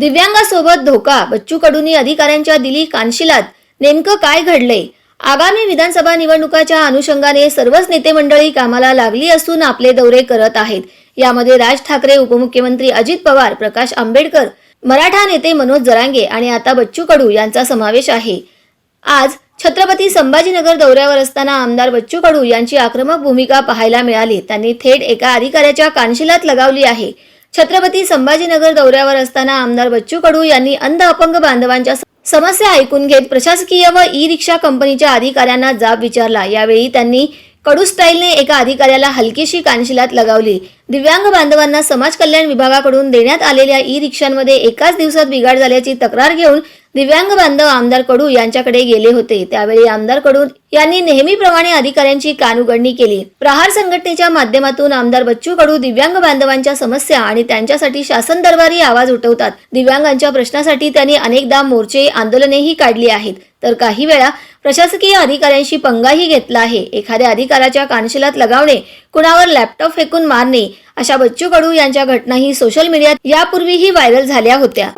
दिव्यांगासोबत धोका बच्चू कडूनी अधिकाऱ्यांच्या दिली कानशिलात. नेमकं काय घडलंय? आगामी विधानसभा निवडणुकाच्या अनुषंगाने सर्वच नेते मंडळी कामाला लागली असून आपले दौरे करत आहेत. यामध्ये राज ठाकरे उपमुख्यमंत्री अजित पवार प्रकाश आंबेडकर मराठा नेते मनोज जरांगे आणि आता बच्चू कडू यांचा समावेश आहे. आज छत्रपती संभाजीनगर दौऱ्यावर असताना आमदार बच्चू कडू यांची आक्रमक भूमिका पाहायला मिळाली. त्यांनी थेट एका अधिकाऱ्याच्या कानशिलात लगावली आहे. छत्रपती संभाजीनगर दौऱ्यावर असताना आमदार बच्चू कडू यांनी अंध अपंग बांधवांच्या समस्या ऐकून घेत प्रशासकीय व ई रिक्षा कंपनीच्या अधिकाऱ्यांना जाब विचारला. यावेळी त्यांनी कडू स्टाईलने एका अधिकाऱ्याला हलकीशी कानशिलात लगावली. दिव्यांग बांधवांना समाज कल्याण विभागाकडून देण्यात आलेल्या ई रिक्षांमध्ये एकाच दिवसात बिघाड झाल्याची तक्रार घेऊन दिव्यांग बांधव आमदार कडू यांच्याकडे गेले होते. त्यावेळी आमदार कडू यांनी नेहमीप्रमाणे अधिकाऱ्यांची कानउघडणी केली. प्रहार संघटनेच्या माध्यमातून आमदार बच्चू कडू दिव्यांग बांधवांच्या समस्या आणि त्यांच्यासाठी शासन दरबारी आवाज उठवतात. दिव्यांगांच्या प्रश्नासाठी त्यांनी अनेकदा मोर्चे आंदोलनेही काढली आहेत. तर काही वेळा प्रशासकीय अधिकाऱ्यांशी पंगाही घेतला आहे. एखाद्या अधिकाऱ्याच्या कानशिलात लगावणे कुणावर लॅपटॉप फेकून मारणे अशा बच्चू कडू यांच्या घटनाही सोशल मीडियात यापूर्वीही व्हायरल झाल्या होत्या.